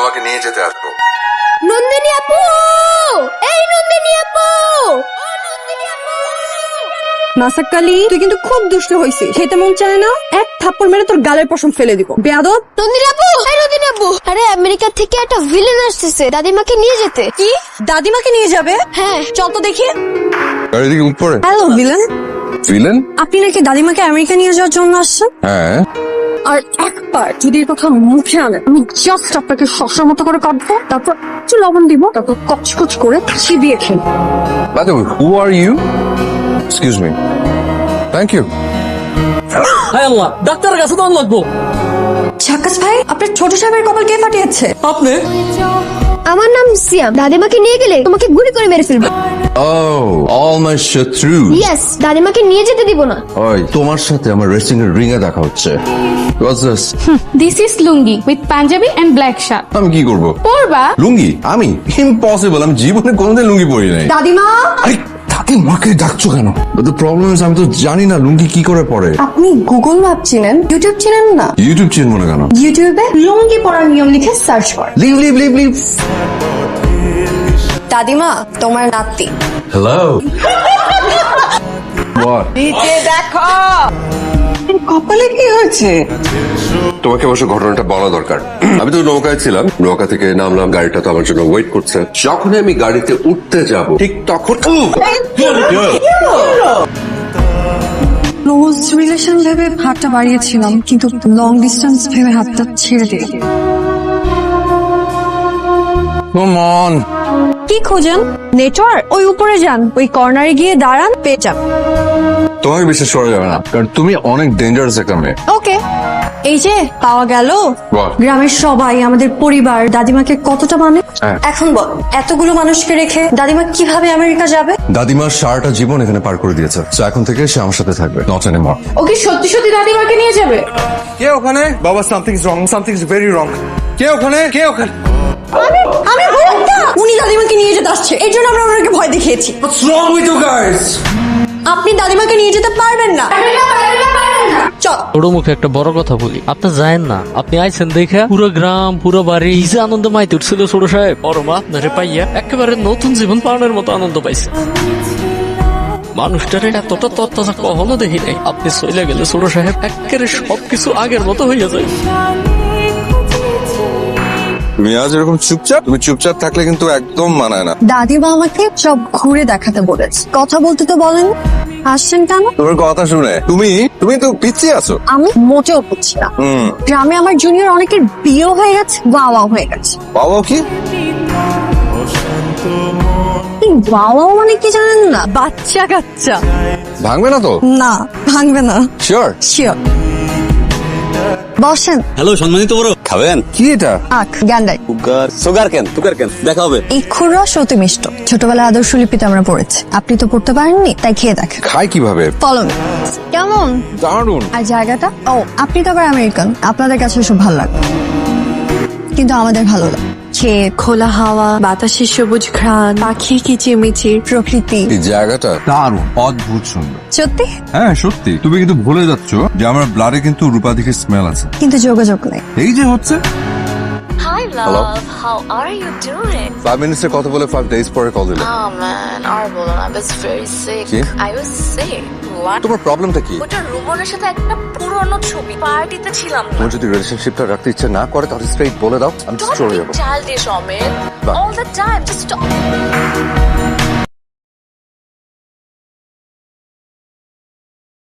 তোমাকে নিয়ে যেতে আসব। নন্দিনী আপু! এই নন্দিনী আপু! তুই কিন্তু খুব দুষ্ট খেতে মন চায় না এক থাপ্পড় মেরে তোর গালের পশম ফেলে দিব। বেয়াদব! নন্দিনী আপু! এই নন্দিনী আপু! আরে আমেরিকা থেকে একটা ভিলেন আসতেছে দাদিমাকে নিয়ে যেতে। কি? দাদিমাকে নিয়ে যাবে? হ্যাঁ। চল তো দেখি। উপরে। Hello villain. ফিলেন আপনি নাকি দাদিমাকে আমেরিকা নিয়ে যাওয়ার জন্য আসছেন? হ্যাঁ। আর একবার যদি এর কথা মুখে আনে আমি জাস্ট আপনাকে শশার মতো করে কাটবো তারপর একটু লবণ দিব তারপর কচকচ করে চিবিয়ে খেলব By the way, who are you? Excuse me. Thank you. হায় আল্লাহ ডাক্তারের কাছে তো লাগবো ঝাক্কাস ভাই আপনার ছোট সাহেবের কপাল কে ফাটিয়েছে আপনি আমার নাম সিয়াম। দাদিমাকে নিয়ে গেলে তোমাকে গুলি করে মেরে ফেলব। Oh, all my শত্রু ইয়েস দাদিমাকে নিয়ে যেতে দিব না। ওই তোমার সাথে আমার রেসিং এর রিং এ দেখা হচ্ছে। What's this? Lungi is lungi with panjabi and black shirt আমি কি করব? পরবা। লুঙ্গি? আমি? ইম্পসিবল আমি জীবনে কোনোদিন লুঙ্গি পরি নাই। দাদিমা! আরে তাকে মাকে ডাকছো কেন? দ্য প্রবলেম ইজ আমি তো জানি না লুঙ্গি কি করে পরে। আপনি গুগল ম্যাপ চিনেন ইউটিউব চিনেন না? ইউটিউব চিনবো না কেন? ইউটিউবে লুঙ্গি পরার নিয়ম লিখে সার্চ কর লিভ লিভ লিভ লিভ দাদিমা তোমার নাতি হ্যালো What? কপালে কি হয়েছে? তোমাকে অবশ্য ঘটনাটা বলা দরকার। আমি তো নৌকায় ছিলাম। নৌকা থেকে নামলাম গাড়িটা তো আমার জন্য ওয়েট করছে। যখনই আমি গাড়িতে উঠতে যাব ঠিক তখন ক্লোজ রিলেশন ভেবে হাতটা বাড়িয়েছিলাম কিন্তু লং ডিস্টেন্স ভেবে হাতটা ছেড়ে Come on. কি খোঁজেন? নেটওয়ার্ক? ওই উপরে যান। ওই কর্নারে গিয়ে দাঁড়ান পেয়ে যান। তোমাকে বিশ্বাস করা যাবে না কারণ তুমি অনেক ডেঞ্জারাস একটা মেয়ে। ওকে। এই যে পাওয়া গেল। বল। গ্রামের সবাই আমাদের পরিবার দাদিমাকে কতটা মানে? হ্যাঁ। এখন বল এতগুলো মানুষকে রেখে দাদিমা কীভাবে আমেরিকা যাবে? দাদিমার সারাটা জীবন এখানে পার করে দিয়েছে তো এখন থেকে সে আমার সাথে থাকবে নট এনিমোর ওকে সত্যি সত্যি দাদিমাকে নিয়ে যাবে? কে ওখানে? বাবা something is wrong something is very wrong কে ওখানে? কে ওখানে? আমি বলতা উনি দাদিমাকে নিয়ে যেতে আসছে। এই জন্য আমরা ওনাকে ভয় দেখিয়েছি। আপনি দাদিমাকে নিয়ে যেতে পারবেন না। চল। ছোট মুখে একটা বড় কথা বলি। আপনি যায়েন না আপনি আইছেন দেখা পুরো গ্রাম পুরো বাড়ি এই যে আনন্দ মাইতে উঠছিল ছোট সাহেব। বড় মা আপনারে পাইয়া একেবারে নতুন জীবন পাওয়ানোর মতো আনন্দ পাইছে। মানুষটার এতটা তত্ত্বাচা কখনো দেখি নাই। আপনি চলে গেলে ছোট সাহেব একেবারে সবকিছু আগের মতো হইয়া যায়। তুমি আজ এরকম চুপচাপ? তুমি চুপচাপ থাকলে কিন্তু একদম মানায় না। দাদিমা আমাকে সব ঘুরে দেখাতে বলেছে। কথা বলতে তো বলেন। আসছেন কেন? তোমার কথা শুনে। তুমি তুমি তো পিছিয়ে আছো। আমি মোটেও বুঝছি না। হুম। গ্রামে আমার জুনিয়র অনেকের বিয়েও হয়ে গেছে বাবা হয়ে গেছে। বাবা কি? বাবা মানে কি জানেন না? বাচ্চা কাচ্চা। ভাঙবে না তো? না ভাঙবে না। শিওর শিওর বসেন। হ্যালো সম্মানিত বড়। খাবেন? কি এটা? আখ গ্যান্ডাই সুগার। সুগার কেন? সুগার কেন? দেখা হবে। এই রস অতি মিষ্ট ছোটবেলায় আদর্শ লিপিতে আমরা পড়েছি। আপনি তো পড়তে পারেননি তাই খেয়ে দেখেন। খাই কীভাবে? ফলো কেমন? দারুণ আর জায়গাটা? ও আপনি তো আবার আমেরিকান। আপনাদের কাছে সব ভালো লাগে কিন্তু আমাদের ভালো লাগে ক্ষেত খোলা হাওয়া বাতাসের সবুজ ঘ্রাণ পাখি কিচিমিচির প্রকৃতি। এই জায়গাটা দারুণ অদ্ভুত সুন্দর। সত্যি? হ্যাঁ সত্যি। তুমি কিন্তু ভুলে যাচ্ছ যে আমার ব্লাডে কিন্তু রূপাধিকের স্মেল আছে। কিন্তু যোগাযোগ নেই। এই যে হচ্ছে Hello? love. How are you doing? Five মিনিটসের কথা বলে ফাইভ ডেজ পরে কল দিলে Oh man, horrible. I was very sick. কি? I was sick. What? তোমার প্রবলেমটা কি ওটা রুবনের সাথে একটা পুরনো ছবি পার্টিতে ছিলাম না তোমার যদি রিলেশনশিপটা রাখতে ইচ্ছে না করে তাহলে স্ট্রেইট বলে দাও আমি Don't চলে be যাব childish, Omid. Bye. All the time. Just stop.